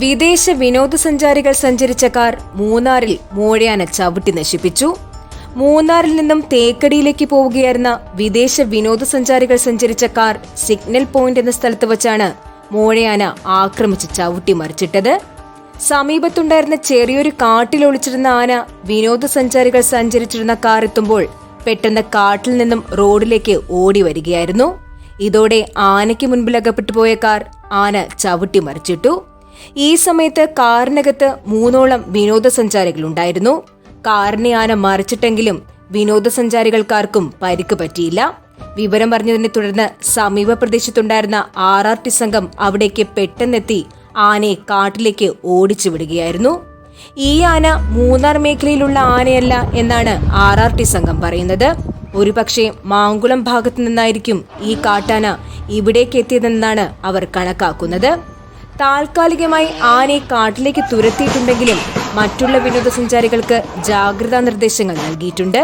വിദേശ വിനോദസഞ്ചാരികൾ സഞ്ചരിച്ച കാർ മൂന്നാറിൽ മോഴയാന ചവിട്ടി നശിപ്പിച്ചു. മൂന്നാറിൽ നിന്നും തേക്കടിയിലേക്ക് പോവുകയായിരുന്ന വിദേശ വിനോദസഞ്ചാരികൾ സഞ്ചരിച്ച കാർ സിഗ്നൽ പോയിന്റ് എന്ന സ്ഥലത്ത് വച്ചാണ് മോഴയാന ആക്രമിച്ച് ചവിട്ടി മറിച്ചിട്ടത്. സമീപത്തുണ്ടായിരുന്ന ചെറിയൊരു കാട്ടിൽ ഒളിച്ചിരുന്ന ആന വിനോദസഞ്ചാരികൾ സഞ്ചരിച്ചിരുന്ന കാർ എത്തുമ്പോൾ പെട്ടെന്ന് കാട്ടിൽ നിന്നും റോഡിലേക്ക് ഓടി വരികയായിരുന്നു. ഇതോടെ ആനയ്ക്ക് മുൻപിൽ അകപ്പെട്ടു പോയ കാർ ആന ചവിട്ടി മറിച്ചിട്ടു. ഈ സമയത്ത് കാറിനകത്ത് മൂന്നോളം വിനോദസഞ്ചാരികളുണ്ടായിരുന്നു. കാറിനെ ആന മറിച്ചിട്ടെങ്കിലും വിനോദസഞ്ചാരികൾക്കാർക്കും പരിക്ക് പറ്റിയില്ല. വിവരം പറഞ്ഞതിനെ തുടർന്ന് സമീപ പ്രദേശത്തുണ്ടായിരുന്ന ആർ ആർ ടി സംഘം അവിടേക്ക് പെട്ടെന്നെത്തി ആനയെ കാട്ടിലേക്ക് ഓടിച്ചു വിടുകയായിരുന്നു ഈ ആന മൂന്നാർ മേഖലയിലുള്ള ആനയല്ല എന്നാണ് ആർ ആർ ടി സംഘം പറയുന്നത്. ഒരുപക്ഷെ മാങ്കുളം ഭാഗത്തു നിന്നായിരിക്കും ഈ കാട്ടാന ഇവിടേക്ക് എത്തിയതെന്നാണ് അവർ കണക്കാക്കുന്നത്. താൽക്കാലികമായി ആനയെ കാട്ടിലേക്ക് തുരത്തിയിട്ടുണ്ടെങ്കിലും മറ്റുള്ള വിനോദസഞ്ചാരികൾക്ക് ജാഗ്രതാ നിർദ്ദേശങ്ങൾ നൽകിയിട്ടുണ്ട്